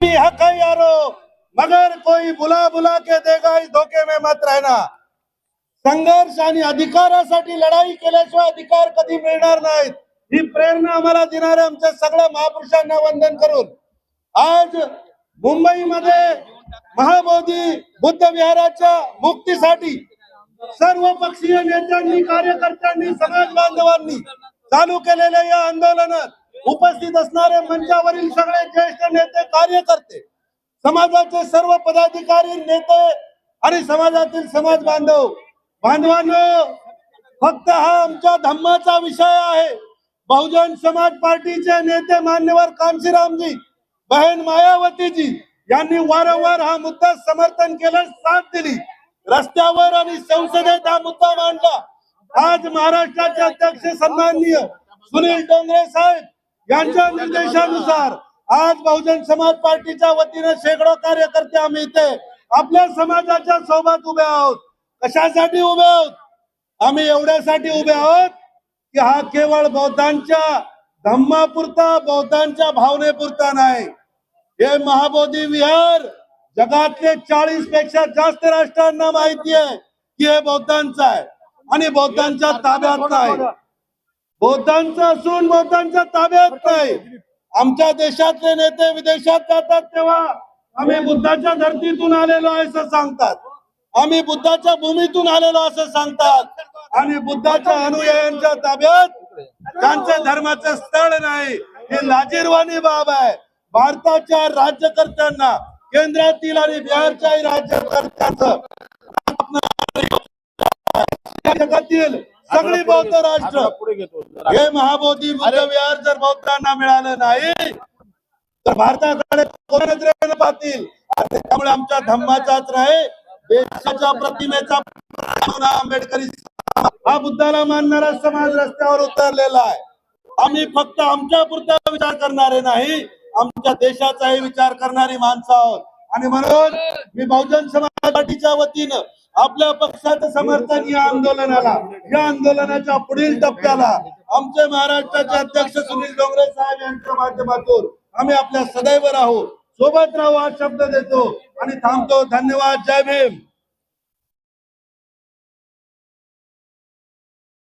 भी हक है यारो मगर कोई बुला बुला के देगा इस धोखे में मत रहना। संघर्ष आणि अधिकारासाठी लढाई केल्याशिवाय अधिकार कधी मिळणार नाहीत. ही प्रेरणा आम्हाला देणाऱ्या आमच्या सगळ्या महापुरुषांना वंदन करून. आज मुंबईमध्ये महाबोधी बुद्ध विहाराच्या मुक्तीसाठी सर्व पक्षीय नेत्यांनी कार्यकर्त्यांनी समाज बांधवांनी चालू केलेल्या या आंदोलनात उपस्थित असणारे मंचावरील सगळे ज्येष्ठ नेते कार्यकर्ते समाजाचे सर्व पदाधिकारी नेते आणि समाजातील समाज बांधव बांधवांनो फक्त हा आमच्या धम्माचा विषय आहे. बहुजन समाज पार्टीचे नेते मान्यवर कांशीरामजी बहन मायावतीजी यांनी वारंवार हा मुद्दा समर्थन केलं साथ दिली. रस्त्यावर आणि संसदेत हा मुद्दा मांडला. आज महाराष्ट्राचे अध्यक्ष सन्माननीय सुनील डोंगरे साहेब यांच्या निर्देशानुसार आज बहुजन समाज पार्टीच्या वतीने शेकडो कार्यकर्ते आम्ही इथे आपल्या समाजाच्या सोबत उभे आहोत. कशासाठी उभे आहोत? आम्ही एवढ्यासाठी उभे आहोत की हा केवळ बौद्धांच्या धम्मापुरता बौद्धांच्या भावनेपुरता नाही. हे महाबोधी विहार जगातले चाळीसपेक्षा जास्त राष्ट्रांना माहिती आहे की हे बौद्धांचं आहे आणि बौद्धांच्या ताब्यात आहे बौद्धांचं असून बौद्धांच्या ताब्यात नाही. आमच्या देशातले नेते विदेशात जातात तेव्हा आम्ही बुद्धाच्या धर्तीतून आलेलो आहे असं सांगतात. आम्ही बुद्धाच्या भूमीतून आलेलो असं सांगतात. आणि बुद्धाच्या अनुयायांच्या ताब्यात त्यांच्या धर्माचं स्थळ नाही. हे लाजीरवाणी बाब आहे. भारताच्या राज्यकर्त्यांना केंद्रातील आणि बिहारच्याही राज्यकर्त्यांचं जगातील सगळी बौद्ध राष्ट्र. हे महाबोधी विहार जर बौद्धांना मिळालं नाही तर भारताकडे पाहतील त्यामुळे आमच्या धम्माचाच नाही देशाच्या प्रतिमेचा आंबेडकरी हा बुद्धाला मानणारा समाज रस्त्यावर उतरलेला आहे. आम्ही फक्त आमच्या पुरता विचार करणारे नाही आमच्या देशाचाही विचार करणारी माणसं आहोत. आणि म्हणून मी बहुजन समाज पार्टीच्या वतीनं आपल्या पक्षाचं समर्थन या आंदोलनाला या आंदोलनाच्या पुढील टप्प्याला आमचे महाराष्ट्राचे अध्यक्ष सुनील डोंगरे साहेब यांच्या माध्यमातून आम्ही आपल्या सदैव राहू. सोबत राहू हा शब्द देतो आणि थांबतो. धन्यवाद. जय भीम.